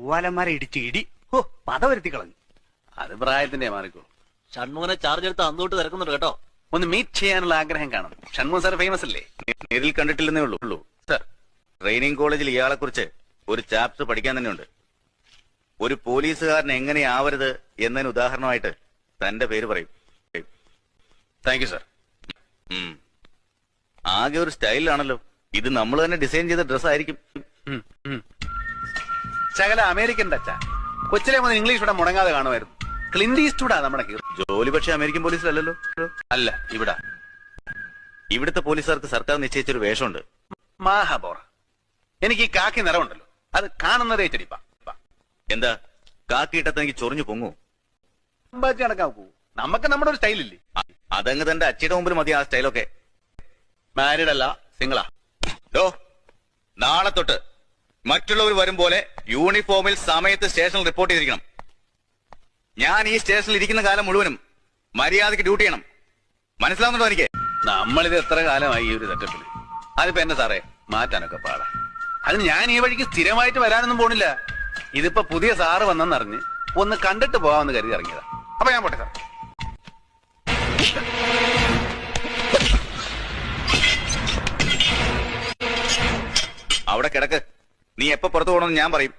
പൂവാലന്മാരെ ഇടിച്ച് ഇടി. ഓ പത വരുത്തി കളഞ്ഞു. അത് പ്രായത്തിന്റെ മാറിക്കോ ഷൺമുഖനെ ചാർജ് എടുത്ത് അന്നോട്ട് തിരക്കുന്നുണ്ട് കേട്ടോ. ഒന്ന് മീറ്റ് ചെയ്യാനുള്ള ആഗ്രഹം കാണും ഷൺമുഖ സാർ ഫേമസ് അല്ലേ? നേരിൽ കണ്ടിട്ടില്ലെന്നേ ഉള്ളൂ. സർ ട്രെയിനിങ് കോളേജിൽ ഇയാളെ കുറിച്ച് ഒരു ചാപ്റ്റർ പഠിക്കാൻ തന്നെയുണ്ട് ഒരു പോലീസുകാരൻ എങ്ങനെയാവരുത് എന്നതിന് ഉദാഹരണമായിട്ട് തന്റെ പേര് പറയും. താങ്ക് യു സാർ ആകെ ഒരു സ്റ്റൈലാണല്ലോ ഇത് നമ്മൾ തന്നെ ഡിസൈൻ ചെയ്ത ഡ്രസ് ആയിരിക്കും. ശകല അമേരിക്കൻ ടച്ചാ. കൊച്ചിലെ മുതൽ ഇംഗ്ലീഷ് ഇവിടെ മുടങ്ങാതെ കാണുമായിരുന്നു. ക്ലിൻഡ് ഈസ്റ്റ്വുഡാ നമ്മുടെ ജോലി പക്ഷേ അമേരിക്കൻ പോലീസിലല്ലോ അല്ല ഇവിടെ. ഇവിടുത്തെ പോലീസുകാർക്ക് സർക്കാർ നിശ്ചയിച്ചൊരു വേഷമുണ്ട്. മാഹബോർ എനിക്ക് ഈ കാക്കി നിറമുണ്ടല്ലോ അത് കാണുന്നതേ ചെടിപ്പാ. എന്താ? കാക്കിയിട്ടത്ത് എനിക്ക് ചൊറിഞ്ഞു പൊങ്ങൂ നടക്കാൻ പോകൂ നമുക്ക് നമ്മുടെ ഒരു സ്റ്റൈലില്ലേ? അതങ്ങ് തന്റെ അച്ഛയുടെ മുമ്പിൽ മതി ആ സ്റ്റൈലൊക്കെ. മാരീഡ് അല്ല സിംഗിളാ. ഡോ നാളെ തൊട്ട്. മറ്റുള്ളവർ വരും പോലെ യൂണിഫോമിൽ സമയത്ത് സ്റ്റേഷനിൽ റിപ്പോർട്ട് ചെയ്തിരിക്കണം. ഞാൻ ഈ സ്റ്റേഷനിൽ ഇരിക്കുന്ന കാലം മുഴുവനും മര്യാദയ്ക്ക് ഡ്യൂട്ടി ചെയ്യണം. മനസ്സിലാവുന്നുണ്ടോ എനിക്ക്? നമ്മളിത് എത്ര കാലമായി ഈ ഒരു സെറ്റപ്പിൽ അതിപ്പോ എന്നെ സാറേ മാറ്റാനൊക്കെ പാടാ. അതിന് ഞാൻ ഈ വഴിക്ക് സ്ഥിരമായിട്ട് വരാനൊന്നും പോണില്ല. ഇതിപ്പോ പുതിയ സാറ് വന്നെന്നറിഞ്ഞ് ഒന്ന് കണ്ടിട്ട് പോവാമെന്ന് കരുതി ഇറങ്ങിയതാ. അപ്പൊ ഞാൻ പോട്ടെ സാർ അവിടെ കിടക്ക്. നീ എപ്പോ പുറത്തു പോകണമെന്ന് ഞാൻ പറയും.